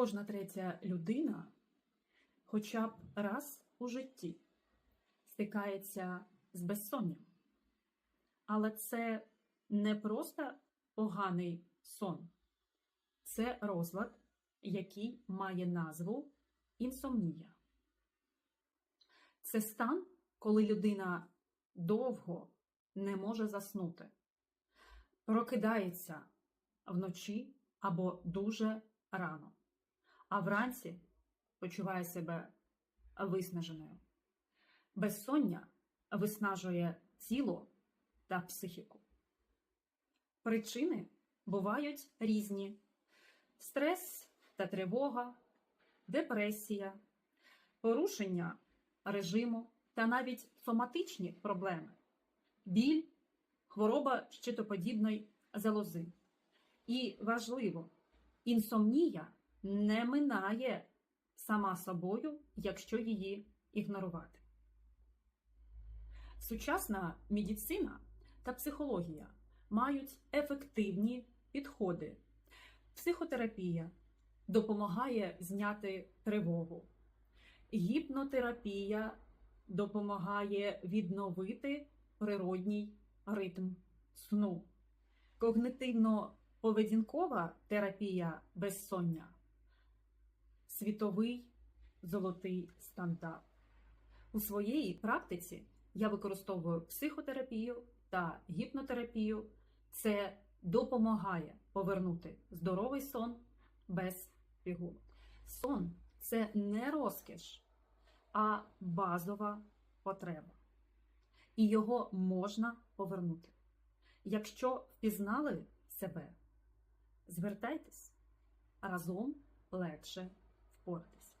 Кожна третя людина хоча б раз у житті стикається з безсонням. Але це не просто поганий сон, це розлад, який має назву інсомнія. Це стан, коли людина довго не може заснути, прокидається вночі або дуже рано, а вранці почуває себе виснаженою. Безсоння виснажує тіло та психіку. Причини бувають різні: стрес та тривога, депресія, порушення режиму та навіть соматичні проблеми, біль, хвороба щитоподібної залози. І важливо, інсомнія не минає сама собою, якщо її ігнорувати. Сучасна медицина та психологія мають ефективні підходи. Психотерапія допомагає зняти тривогу. Гіпнотерапія допомагає відновити природній ритм сну. Когнитивно-поведінкова терапія безсоння світовий золотий стандарт. У своїй практиці я використовую психотерапію та гіпнотерапію. Це допомагає повернути здоровий сон без пігулок. Сон це не розкіш, а базова потреба. І його можна повернути. Якщо впізнали себе, звертайтесь разом легше オーラです。